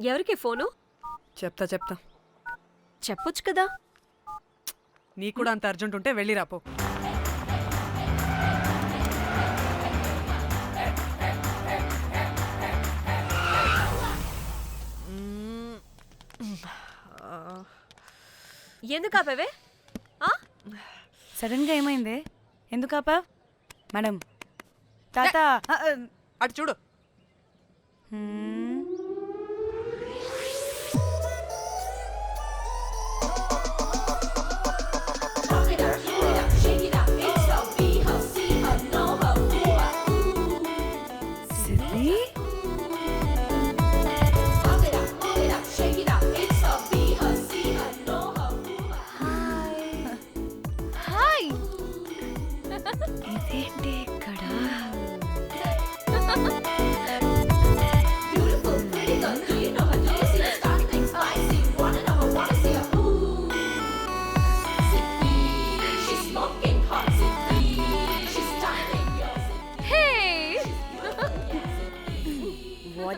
ఎవరికి ఫోను? చెప్తా చెప్తా. చెప్పొచ్చు కదా. నీ కూడా అంత అర్జెంట్ ఉంటే వెళ్ళి రాపో ఎందుకు ఆపేవే? ఆ? సడన్గా ఏమైంది? ఎందుకు ఆపా మేడం. తాత. అటు చూడు.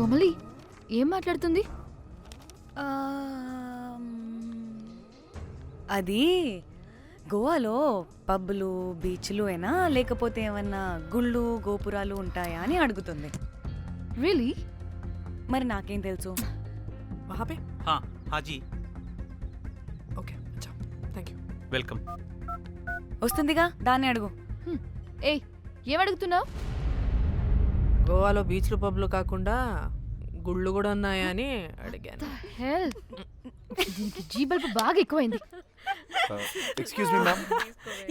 కోమలి ఏం మాట్లాడుతుంది అది గోవాలో పబ్బులు బీచ్లు అయినా లేకపోతే ఏమన్నా గుళ్ళు గోపురాలు ఉంటాయా అని అడుగుతుంది రియలీ మరి నాకేం తెలుసు वहाँ पे हाँ हाँ जी ओके अच्छा थैंक यू वेलकम వస్తుందిగా దాన్ని అడుగు ఏయ్ ఏం అడుగుతున్నావు గోవాలో బీచ్లు పబ్లు కాకుండా గుళ్ళు కూడా ఉన్నాయా అని అడిగాను హెల్ దీనికి జీ బల్బ్ బాగా ఎక్కువైంది. Excuse me ma'am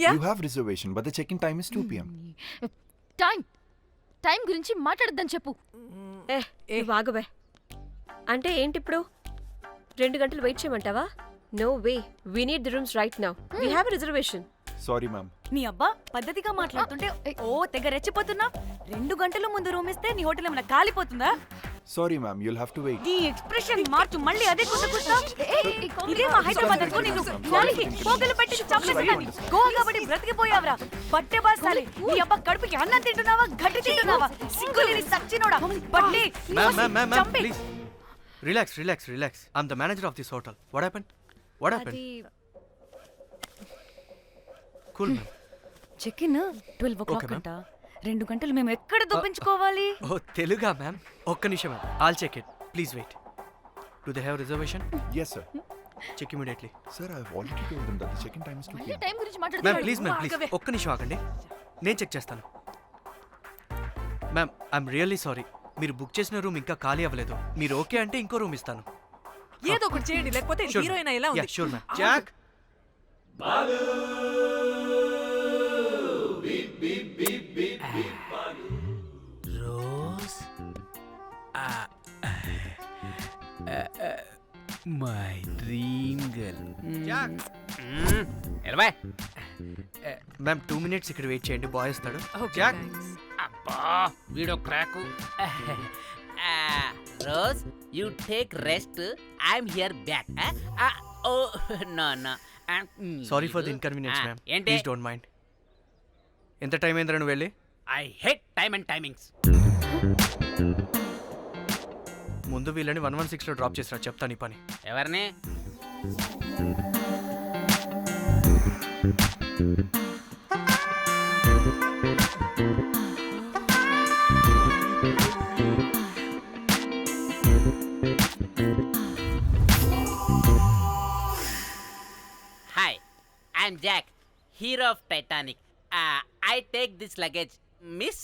you have reservation but the check in time is two PM time time గురించి మాట్లాడద్దని చెప్పు. ఏ నువ్వు ఆగువే అంటే ఏంటి ఇప్పుడు రెండు గంటలు వెయిట్ చేయమంటావా? No way we need the rooms right now we have reservation sorry ma'am నీ అబ్బా పద్ధతిగా మాట్లాడుతుంటే ఓ తెగ రెచ్చిపోతున్నా. రెండు గంటల ముందు రూమ్ ఇస్తే నీ హోటల్ ఏమైనా కాలిపోతుందా? Sorry ma'am you'll have to wait నీ ఎక్స్ప్రెషన్ మార్చు మళ్ళీ అదే కుట్ట కుట్ట ఇదే మా హైదరాబాద్ అనుకో నేను నాలికి పోగలు పెట్టి చంపేసేదాన్ని గోవా కాబట్టి బ్రతికిపోయావరా. పట్టే బాసాలి. నీ అబ్బ కడుపుకి అన్నం తింటున్నావా గడ్డి తింటున్నావా? సింగులేని సచ్చినోడా. Ma'am please relax relax relax I'm the manager of this hotel what happen what happen cool ma'am check in twelve o'clock. అంట. రెండు గంటలు మేము ఎక్కడ దొప్పించుకోవాలి ఓ తెలుగా మ్యామ్ ఒక్క నిమిషం ma'am I'll check it please wait do they have reservation yes sir check immediately sir I already told them that the check in time is two మళ్ళీ PM time గురించి ma'am మాట్లాడుతున్నాడు ప్లీజ్ మ్యామ్ ప్లీజ్ ఒక్క నిమిషం ఆగండి. నేను check చేస్తాను. Ma'am I'm really sorry మీరు book చేసిన రూమ్ ఇంకా ఖాళీ అవ్వలేదు. మీరు ఓకే అంటే ఇంకో రూమ్ ఇస్తాను. ఏదో ఒకటి చేయండి లేకపోతే హీరోయిన్ ఎలా ఉంది? Sure ma'am Jack Rose my dream girl Jack ఎలవా ma'am two minutes ఇక్కడ వెయిట్ చేయండి బాయ్ వస్తాడు. Okay, Jack. అబ్బా వీడో crack. Rose you take rest I'm here back. Oh no no. Sorry for the inconvenience ma'am ఏంటి? Please don't mind ఎంత time అయిందిరా నువ్వు వెళ్ళి? I hate time and timings ముందు వీళ్ళని వన్ వన్ సిక్స్లో డ్రాప్ చేసినా చెప్తాను ఈ పని. ఎవరిని? Hi I'm Jack hero of Titanic I take this luggage miss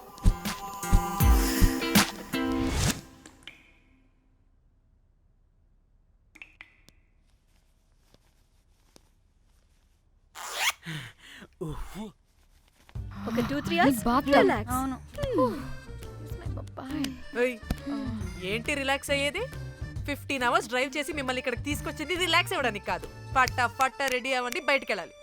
ఒక టూ త్రీ అవర్స్? బాగా రిలాక్స్. అవును. ఏంటి రిలాక్స్ అయ్యేది? ఫిఫ్టీన్ అవర్స్ డ్రైవ్ చేసి మిమ్మల్ని ఇక్కడికి తీసుకొచ్చింది రిలాక్స్ అవ్వడానికి కాదు. పట్ట పట్ట రెడీ అవ్వండి బయటికి వెళ్ళాలి.